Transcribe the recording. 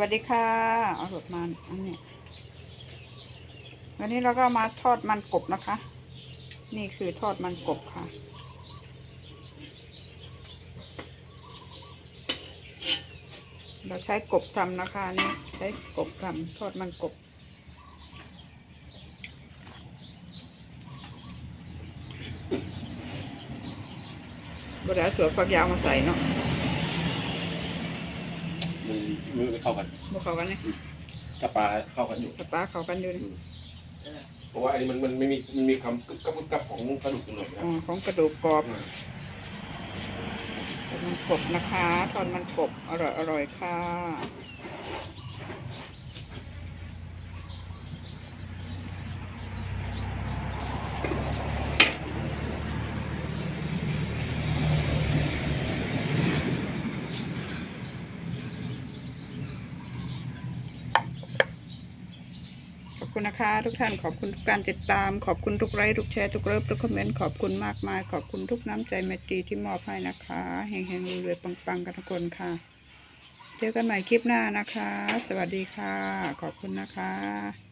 วัสดีค่ะ เอารถมาอันนี้วันนี้เราก็มาทอดมันกบนะคะ นี่คือทอดมันกบค่ะ เราใช้กบทำนะคะนี่ใช้กบทำทอดมันกบบไดาถั่วฝักยาวมาใส่เนาะ มันมันไม่เข้ากันบุเขากันนี่กับปลาเข้ากันอยู่ปลาเขากันอยู่นี่เพราะว่าอันนี้มันมันไม่มีมันมีความกึบกับกึบกับของกระดูกตรงไหนนะอ๋อของกระดูกกรอบอืมทอดมันกบนะคะ ทอดมันกบอร่อยอร่อยค่ะ คุณนะคะ ทุกท่านขอบคุณทุกการติดตาม ขอบคุณทุกไลค์ทุกแชร์ทุกเลิฟทุกคอมเมนต์ขอบคุณมากมาย ขอบคุณทุกน้ำใจเมตตีที่มอบให้นะคะเฮงเฮงรวยๆปังๆกันทุกคนค่ะ เจอกันใหม่คลิปหน้านะคะ สวัสดีค่ะ ขอบคุณนะคะ